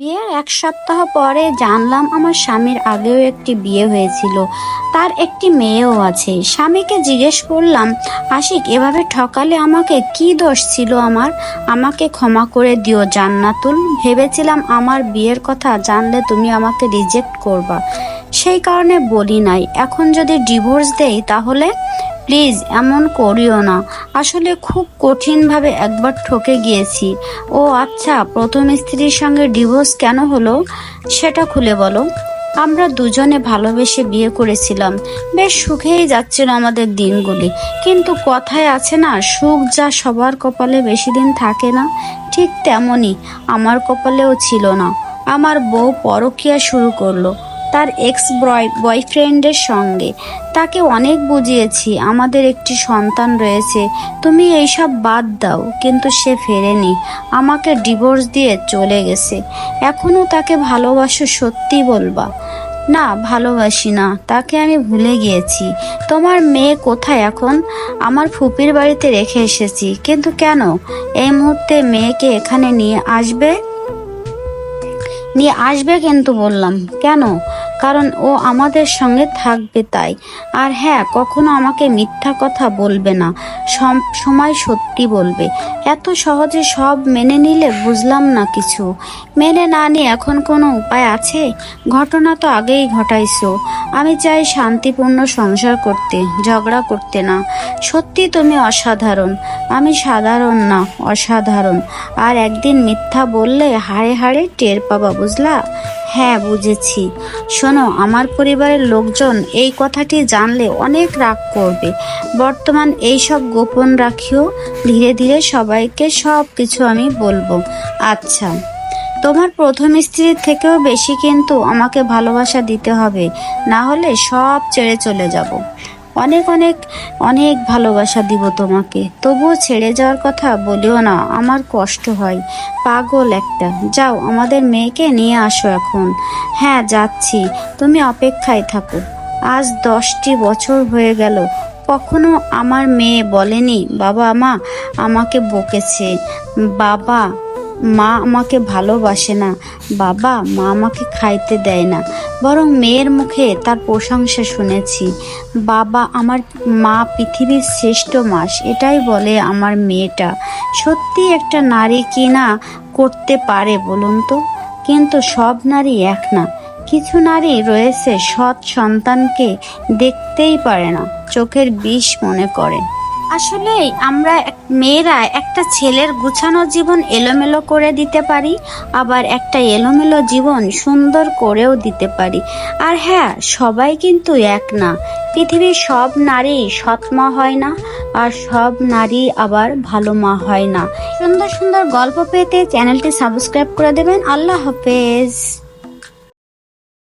বিয়ের এক সপ্তাহ পরে জানলাম আমার স্বামীর আগেও একটি বিয়ে হয়েছিল। তার একটি মেয়েও আছে। স্বামীকে জিজ্ঞেস করলাম, আশিক, এভাবে ঠকালে আমাকে কি দোষ ছিল আমার? আমাকে ক্ষমা করে দিও, জান্নাতুল। ভেবেছিলাম আমার বিয়ের কথা জানলে তুমি আমাকে রিজেক্ট করবা। সেই কারণে বলি নাই। এখন যদি ডিভোর্স দেই তাহলে? প্লিজ এমন করিও না। আসলে খুব কঠিনভাবে একবার ঠকে গিয়েছি। ও আচ্ছা প্রথম স্ত্রীর সঙ্গে ডিভোর্স কেন হলো? সেটা খুলে বলো। আমরা দুজনে ভালোবেসে বিয়ে করেছিলাম। বেশ সুখেই যাচ্ছিল আমাদের দিনগুলি। কিন্তু কথায় আছে না, সুখ যা সবার কপালে বেশি দিন থাকে না। ঠিক তেমনই আমার কপালেও ছিল না। আমার বউ পরকিয়া শুরু করল। তার এক্স বয় বয়ফ্রেন্ডের সঙ্গে। তাকে অনেক বুঝিয়েছি, আমাদের একটি সন্তান রয়েছে। তুমি এইসব বাদ দাও, কিন্তু সে ফেরেনি। আমাকে ডিভোর্স দিয়ে চলে গেছে। এখনও তাকে ভালোবাসো সত্যি বলবা? না, ভালোবাসি না, তাকে আমি ভুলে গিয়েছি। তোমার মেয়ে কোথায় এখন? আমার ফুপির বাড়িতে রেখে এসেছি, কিন্তু কেন? এই মুহূর্তে মেয়েকে এখানে নিয়ে আসবে? নিয়ে আসবে কিন্তু বললাম, কেন? কারণ ও আমাদের সঙ্গে থাকবে তাই। আর হ্যাঁ কখনো আমাকে মিথ্যা কথা বলবে না সব সময় সত্যি বলবে। এত সহজে সব মেনে নিলে বুঝলাম না কিছু। মেনে না নিয়ে এখন কোনো উপায় আছে? ঘটনা তো আগেই ঘটাইছো। আমি চাই শান্তিপূর্ণ সংসার করতে, ঝগড়া করতে না। সত্যি তুমি অসাধারণ। আমি সাধারণ না, অসাধারণ। আর একদিন মিথ্যা বললে হাড়ে হাড়ে টের পাবা, বুঝলা? হ্যাঁ বুঝেছি। শোনো, আমার পরিবারের লোকজন এই কথাটি জানলে অনেক রাগ করবে। বর্তমান এই সব গোপন রাখিও, ধীরে ধীরে সবাইকে সব কিছু আমি বলব। আচ্ছা তোমার প্রথম স্ত্রীর থেকেও বেশি কিন্তু আমাকে ভালোবাসা দিতে হবে। না হলে সব ছেড়ে চলে যাব। অনেক অনেক অনেক ভালোবাসা দিব তোমাকে। তবুও ছেড়ে যাওয়ার কথা বলিও না, আমার কষ্ট হয়। পাগল একটা। যাও, আমাদের মেয়েকে নিয়ে আসো এখন। হ্যাঁ যাচ্ছি। তুমি অপেক্ষায় থাকো। আজ দশটি বছর হয়ে গেল। কখনো আমার মেয়ে বলেনি, বাবা মা, আমাকে বকেছে। বাবা মা আমাকে ভালোবাসে না। বাবা, মা আমাকে খাইতে দেয় না। বরং মেয়ের মুখে তার প্রশংসা শুনেছি। বাবা, আমার মা পৃথিবীর শ্রেষ্ঠ মাস, এটাই বলে আমার মেয়েটা। সত্যি একটা নারী কি না করতে পারে বলুন তো? কিন্তু সব নারী এক না। কিছু নারী রয়েছে, সৎ সন্তানকে দেখতেই পারে না, চোখের বিষ মনে করে। আসলে আমরা মেয়েরা একটা ছেলের গুছানো জীবন এলোমেলো করে দিতে পারি, আবার একটা এলোমেলো জীবন সুন্দর করেও দিতে পারি। আর হ্যাঁ সবাই কিন্তু এক না। পৃথিবীর সব নারী সৎ মা হয় না, আর সব নারী আবার ভালো মা হয় না। সুন্দর সুন্দর গল্প পেতে চ্যানেলটি সাবস্ক্রাইব করে দেবেন। আল্লাহ হাফেজ।